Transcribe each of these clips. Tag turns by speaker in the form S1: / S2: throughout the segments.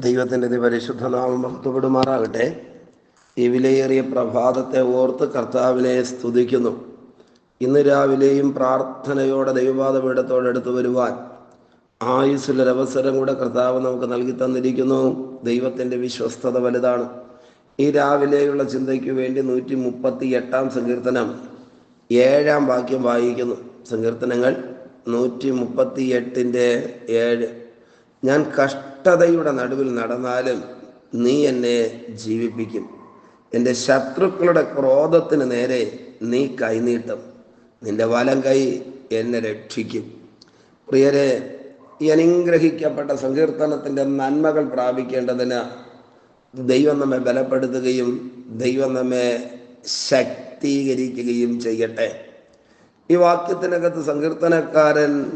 S1: ദൈവത്തിന്റെ പരിശുദ്ധ നാമം മഹത്വപ്പെടുമാറാകട്ടെ ഈ വിലയേറിയ പ്രഭാതത്തെ ഓർത്ത് കർത്താവിനെ സ്തുതിക്കുന്നു. ഇന്ന് രാവിലെയും പ്രാർത്ഥനയോടെ ദൈവപാദപീഠത്തോടെ അടുത്ത് വരുവാൻ ആയുസ്സിലൊരവസരം കൂടെ കർത്താവ് നമുക്ക് നൽകി തന്നിരിക്കുന്നു. ദൈവത്തിന്റെ വിശ്വസ്തത വലുതാണ്. ഈ രാവിലെയുള്ള ചിന്തയ്ക്ക് വേണ്ടി നൂറ്റി മുപ്പത്തി എട്ടാം സങ്കീർത്തനം ഏഴാം വാക്യം വായിക്കുന്നു. സങ്കീർത്തനങ്ങൾ നൂറ്റി മുപ്പത്തി എട്ടിന്റെ ഏഴ്. ഞാൻ കഷ്ടതയുടെ നടുവിൽ നടന്നാലും നീ എന്നെ ജീവിപ്പിക്കും. എന്റെ ശത്രുക്കളുടെ ക്രോധത്തിന് നേരെ നീ കൈനീട്ടും. നിന്റെ വലം കൈ എന്നെ രക്ഷിക്കും. പ്രിയരെ ഈ അനുഗ്രഹിക്കപ്പെട്ട സങ്കീർത്തനത്തിന്റെ നന്മകൾ പ്രാപിക്കേണ്ടതിന് ദൈവം നമ്മെ ബലപ്പെടുത്തുകയും ദൈവം നമ്മെ ശക്തീകരിക്കുകയും ചെയ്യട്ടെ. ഈ വാക്യത്തിനകത്ത് സങ്കീർത്തനക്കാരൻ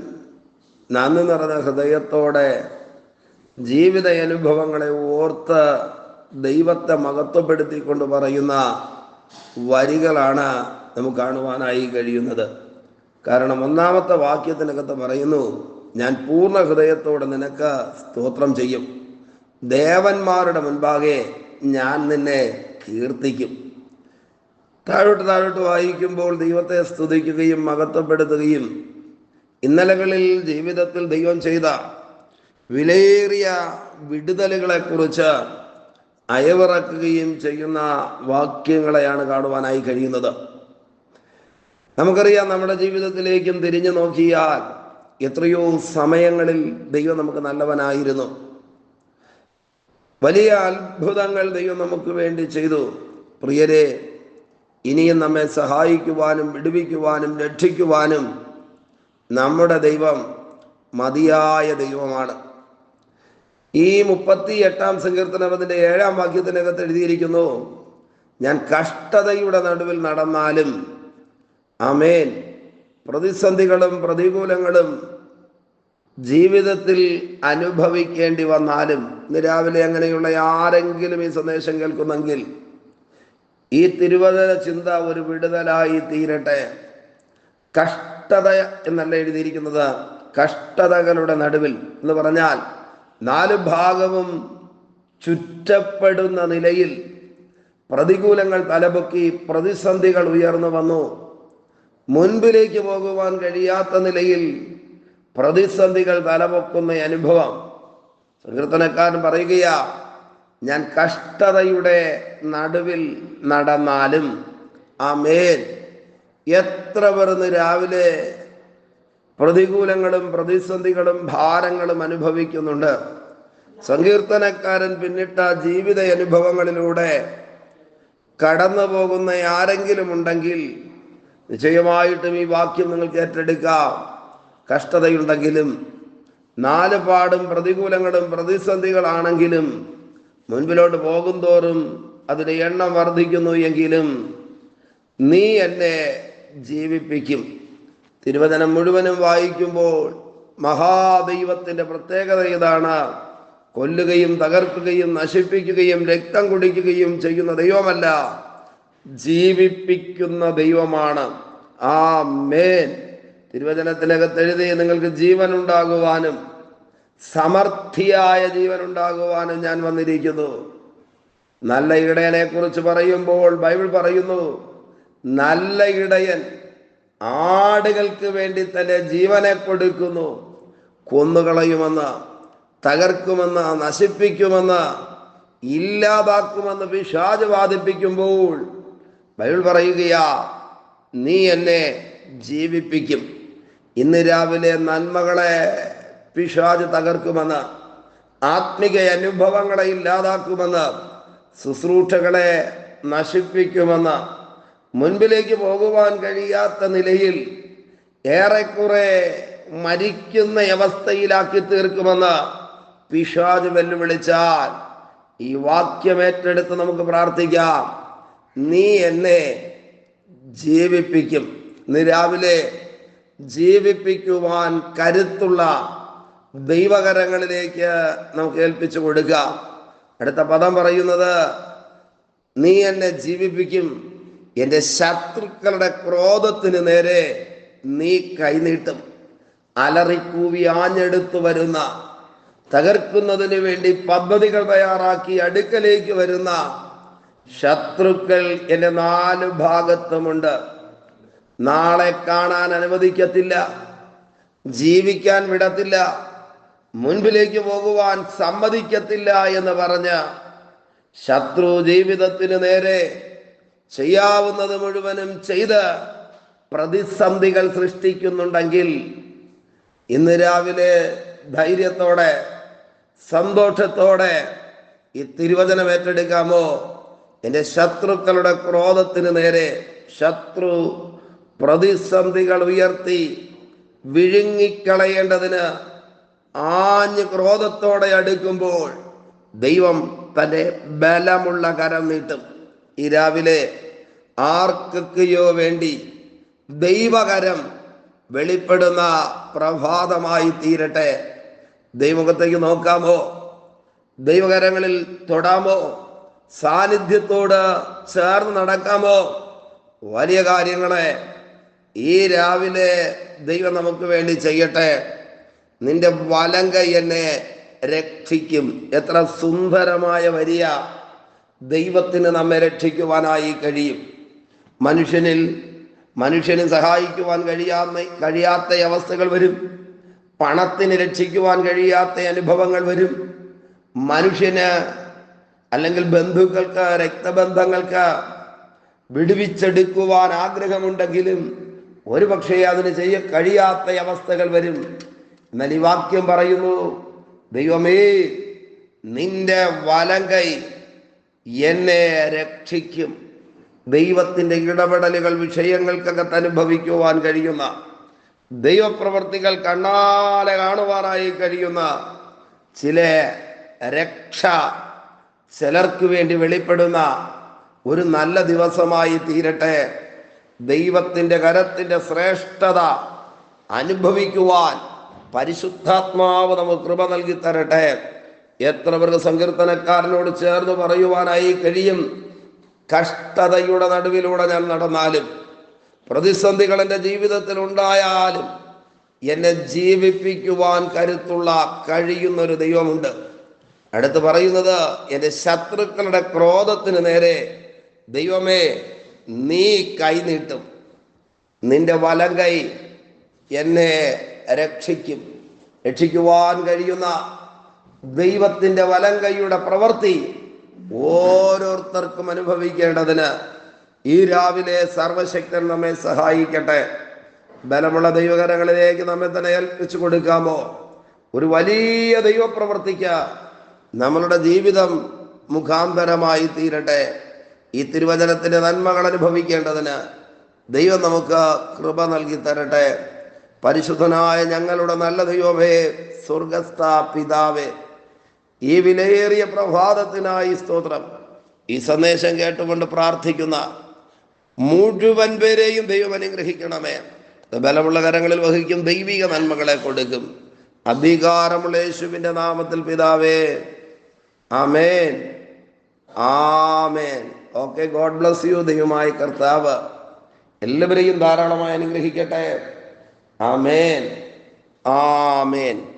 S1: നന്ദി നിറഞ്ഞ ഹൃദയത്തോടെ ജീവിത അനുഭവങ്ങളെ ഓർത്ത് ദൈവത്തെ മഹത്വപ്പെടുത്തിക്കൊണ്ട് പറയുന്ന വരികളാണ് നമുക്ക് കാണുവാനായി കഴിയുന്നത്. കാരണം ഒന്നാമത്തെ വാക്യത്തിനകത്ത് പറയുന്നു ഞാൻ പൂർണ ഹൃദയത്തോടെ നിനക്ക് സ്തോത്രം ചെയ്യും. ദേവന്മാരുടെ മുൻപാകെ ഞാൻ നിന്നെ കീർത്തിക്കും. താഴോട്ട് താഴോട്ട് വായിക്കുമ്പോൾ ദൈവത്തെ സ്തുതിക്കുകയും മഹത്വപ്പെടുത്തുകയും ഇന്നലകളിൽ ജീവിതത്തിൽ ദൈവം ചെയ്ത വിലയേറിയ വിടുതലുകളെ കുറിച്ച് അയവിറക്കുകയും ചെയ്യുന്ന വാക്യങ്ങളെയാണ് കാണുവാനായി കഴിയുന്നത്. നമുക്കറിയാം നമ്മുടെ ജീവിതത്തിലേക്കും തിരിഞ്ഞു നോക്കിയാൽ എത്രയോ സമയങ്ങളിൽ ദൈവം നമുക്ക് നല്ലവനായിരുന്നു. വലിയ അത്ഭുതങ്ങൾ ദൈവം നമുക്ക് വേണ്ടി ചെയ്തു. പ്രിയരെ ഇനിയും നമ്മെ സഹായിക്കുവാനും വിടുവിക്കുവാനും രക്ഷിക്കുവാനും നമ്മുടെ ദൈവം മതിയായ ദൈവമാണ്. ഈ മുപ്പത്തി എട്ടാം സങ്കീർത്തനത്തിന്റെ ഏഴാം വാക്യത്തിനകത്ത് എഴുതിയിരിക്കുന്നു ഞാൻ കഷ്ടതയുടെ നടുവിൽ നടന്നാലും അമേൻ പ്രതിസന്ധികളും പ്രതികൂലങ്ങളും ജീവിതത്തിൽ അനുഭവിക്കേണ്ടി വന്നാലും ഇന്ന് രാവിലെ അങ്ങനെയുള്ള ആരെങ്കിലും ഈ സന്ദേശം കേൾക്കുന്നെങ്കിൽ ഈ തിരുവചന ചിന്ത ഒരു വിടുതലായി തീരട്ടെ. കഷ്ടത എന്നല്ല എഴുതിയിരിക്കുന്നത് കഷ്ടതകളുടെ നടുവിൽ. എന്ന് പറഞ്ഞാൽ നാല് ഭാഗവും ചുറ്റപ്പെടുന്ന നിലയിൽ പ്രതികൂലങ്ങൾ തലപൊക്കി പ്രതിസന്ധികൾ ഉയർന്നു വന്നു. മുൻപിലേക്ക് പോകുവാൻ കഴിയാത്ത നിലയിൽ പ്രതിസന്ധികൾ തലപൊക്കുന്ന അനുഭവം. സങ്കീർത്തനക്കാരൻ പറയുകയാ ഞാൻ കഷ്ടതയുടെ നടുവിൽ നടന്നാലും ആ മേൽ എത്ര പേർന്ന് രാവിലെ പ്രതികൂലങ്ങളും പ്രതിസന്ധികളും ഭാരങ്ങളും അനുഭവിക്കുന്നുണ്ട്. സങ്കീർത്തനക്കാരൻ പിന്നിട്ട ജീവിത അനുഭവങ്ങളിലൂടെ കടന്നു പോകുന്ന ആരെങ്കിലും ഉണ്ടെങ്കിൽ നിശ്ചയമായിട്ടും ഈ വാക്യം നിങ്ങൾക്ക് ഏറ്റെടുക്കാം. കഷ്ടതയുണ്ടെങ്കിലും നാല് പാടും പ്രതികൂലങ്ങളും പ്രതിസന്ധികളാണെങ്കിലും മുൻപിലോട്ട് പോകും തോറും അതിന്റെ എണ്ണം വർദ്ധിക്കുന്നു എങ്കിലും നീ എന്നെ ജീവിപ്പിക്കും. തിരുവചനം മുഴുവനും വായിക്കുമ്പോൾ മഹാദൈവത്തിന്റെ പ്രത്യേകത ഇതാണ്. കൊല്ലുകയും തകർക്കുകയും നശിപ്പിക്കുകയും രക്തം കുടിക്കുകയും ചെയ്യുന്ന ദൈവമല്ല ജീവിപ്പിക്കുന്ന ദൈവമാണ്. ആ മേൻ തിരുവചനത്തിനകത്ത് എഴുതി നിങ്ങൾക്ക് ജീവൻ ഉണ്ടാകുവാനും സമർത്ഥിയായ ജീവൻ ഉണ്ടാകുവാനും ഞാൻ വന്നിരിക്കുന്നു. നല്ല ഇടയനെ കുറിച്ച് പറയുമ്പോൾ ബൈബിൾ പറയുന്നു നല്ല ഇടയൻ ആടുകൾക്ക് വേണ്ടി തന്നെ ജീവനെ കൊടുക്കുന്നു. കൊന്നുകളയുമെന്ന് തകർക്കുമെന്ന് നശിപ്പിക്കുമെന്ന് ഇല്ലാതാക്കുമെന്ന് പിശാജ് വാദിപ്പിക്കുമ്പോൾ ബൈബിൾ പറയുകയാ നീ എന്നെ ജീവിപ്പിക്കും. ഇന്ന് രാവിലെ നന്മകളെ പിശാജ് തകർക്കുമെന്ന് ആത്മിക അനുഭവങ്ങളെ ഇല്ലാതാക്കുമെന്ന് ശുശ്രൂഷകളെ നശിപ്പിക്കുമെന്ന് മുൻപിലേക്ക് പോകുവാൻ കഴിയാത്ത നിലയിൽ ഏറെക്കുറെ മരിക്കുന്ന അവസ്ഥയിലാക്കി തീർക്കുമെന്ന് പിശാജ് വെല്ലുവിളിച്ചാൽ ഈ വാക്യം ഏറ്റെടുത്ത് നമുക്ക് പ്രാർത്ഥിക്കാം. നീ എന്നെ ജീവിപ്പിക്കും. ഇന്ന് രാവിലെ ജീവിപ്പിക്കുവാൻ കരുത്തുള്ള ദൈവകരങ്ങളിലേക്ക് നമുക്ക് ഏൽപ്പിച്ചു കൊടുക്കാം. അടുത്ത പദം പറയുന്നത് നീ എന്നെ ജീവിപ്പിക്കും. എന്റെ ശത്രുക്കളുടെ ക്രോധത്തിന് നേരെ നീ കൈനീട്ടും. അലറിക്കൂവി ആഞ്ഞെടുത്തു വരുന്ന തകർക്കുന്നതിന് വേണ്ടി പദ്ധതികൾ തയ്യാറാക്കി അടുക്കലേക്ക് വരുന്ന ശത്രുക്കൾ എന്റെ നാല് ഭാഗത്തുമുണ്ട്. നാളെ കാണാൻ അനുവദിക്കത്തില്ല ജീവിക്കാൻ വിടത്തില്ല മുൻപിലേക്ക് പോകുവാൻ സമ്മതിക്കത്തില്ല എന്ന് പറഞ്ഞ ശത്രു ജീവിതത്തിന് നേരെ ചെയ്യാവുന്നത് മുഴുവനും ചെയ്ത് പ്രതിസന്ധികൾ സൃഷ്ടിക്കുന്നുണ്ടെങ്കിൽ ഇന്ന് രാവിലെ ധൈര്യത്തോടെ സന്തോഷത്തോടെ ഈ തിരുവചനം ഏറ്റെടുക്കാമോ? എന്റെ ശത്രുക്കളുടെ ക്രോധത്തിന് നേരെ ശത്രു പ്രതിസന്ധികൾ ഉയർത്തി വിഴുങ്ങിക്കളയേണ്ടതിന് ആഞ്ഞ് ക്രോധത്തോടെ അടുക്കുമ്പോൾ ദൈവം തന്റെ ബലമുള്ള കരം നീട്ടും. ഈ രാവിലെ ആർക്കൊക്കെയോ വേണ്ടി ദൈവകരം വെളിപ്പെടുന്ന പ്രഭാതമായി തീരട്ടെ. ദൈവമുഖത്തേക്ക് നോക്കാമോ? ദൈവകരങ്ങളിൽ തൊടാമോ? സാന്നിധ്യത്തോട് ചേർന്ന് നടക്കാമോ? വലിയ കാര്യങ്ങളെ ഈ രാവിലെ ദൈവം നമുക്ക് വേണ്ടി ചെയ്യട്ടെ. നിന്റെ വലങ്കൈ എന്നെ രക്ഷിക്കും. എത്ര സുന്ദരമായ വരിയ. ദൈവത്തിന് നമ്മെ രക്ഷിക്കുവാനായി കഴിയും. മനുഷ്യനിൽ മനുഷ്യന് സഹായിക്കുവാൻ കഴിയാമ കഴിയാത്ത അവസ്ഥകൾ വരും. പണത്തിന് രക്ഷിക്കുവാൻ കഴിയാത്ത അനുഭവങ്ങൾ വരും. മനുഷ്യന് അല്ലെങ്കിൽ ബന്ധുക്കൾക്ക് രക്തബന്ധങ്ങൾക്ക് വിടുവിച്ചെടുക്കുവാൻ ആഗ്രഹമുണ്ടെങ്കിലും ഒരു പക്ഷേ അതിന് ചെയ്യ കഴിയാത്ത അവസ്ഥകൾ വരും. എന്നാൽ ഈ വാക്യം പറയുന്നു ദൈവമേ നിന്റെ വലങ്കൈ എന്നെ രക്ഷിക്കും. ദൈവത്തിന്റെ ഇടപെടലുകൾ വിഷയങ്ങൾക്കകത്ത് അനുഭവിക്കുവാൻ കഴിയുന്ന ദൈവപ്രവർത്തികൾ കണ്ണാലെ കാണുവാനായി കഴിയുന്ന ചില രക്ഷ ചിലർക്ക് വേണ്ടി വെളിപ്പെടുന്ന ഒരു നല്ല ദിവസമായി തീരട്ടെ. ദൈവത്തിന്റെ കരത്തിന്റെ ശ്രേഷ്ഠത അനുഭവിക്കുവാൻ പരിശുദ്ധാത്മാവ് നമുക്ക് കൃപ നൽകി തരട്ടെ. എത്ര പേർക്ക് സങ്കീർത്തനക്കാരനോട് ചേർന്ന് പറയുവാനായി കഴിയും? കഷ്ടതയുടെ നടുവിലൂടെ ഞാൻ നടന്നാലും പ്രതിസന്ധികൾ എന്റെ ജീവിതത്തിൽ ഉണ്ടായാലും എന്നെ ജീവിപ്പിക്കുവാൻ കരുത്തുള്ള കഴിയുന്നൊരു ദൈവമുണ്ട്. അടുത്ത് പറയുന്നത് എന്റെ ശത്രുക്കളുടെ ക്രോധത്തിന് നേരെ ദൈവമേ നീ കൈനീട്ടും നിന്റെ വലം കൈ എന്നെ രക്ഷിക്കും. രക്ഷിക്കുവാൻ കഴിയുന്ന ദൈവത്തിന്റെ വലം കൈയുടെ പ്രവൃത്തി ഓരോരുത്തർക്കും അനുഭവിക്കേണ്ടതിന് ഈ രാവിലെ സർവശക്തൻ നമ്മെ സഹായിക്കട്ടെ. ബലമുള്ള ദൈവകരങ്ങളിലേക്ക് നമ്മെ തന്നെ ഏൽപ്പിച്ചു കൊടുക്കാമോ? ഒരു വലിയ ദൈവപ്രവർത്തിക്ക് നമ്മളുടെ ജീവിതം മുഖാന്തരമായി തീരട്ടെ. ഈ തിരുവചനത്തിന്റെ നന്മകൾ അനുഭവിക്കേണ്ടതിന് ദൈവം നമുക്ക് കൃപ നൽകി തരട്ടെ. പരിശുദ്ധനായ ഞങ്ങളുടെ നല്ല ദൈവമേ സ്വർഗസ്ഥ പിതാവേ ഈ വിലയേറിയ പ്രഭാതത്തിനായി സ്തോത്രം. ഈ സന്ദേശം കേട്ടുകൊണ്ട് പ്രാർത്ഥിക്കുന്ന മുഴുവൻ പേരെയും ദൈവം അനുഗ്രഹിക്കണമേ. ബലമുള്ള കരങ്ങളിൽ വഹിക്കും ദൈവിക നന്മകളെ കൊടുക്കും. അധികാരമുള്ള യേശുവിന്റെ നാമത്തിൽ പിതാവേ ആമേൻ. ആമേൻ. ഓക്കെ ഗോഡ് ബ്ലസ് യു ദൈവമായി കർത്താവ്. എല്ലാവരെയും ധാരാളമായി അനുഗ്രഹിക്കട്ടെ. ആമേൻ. ആമേൻ.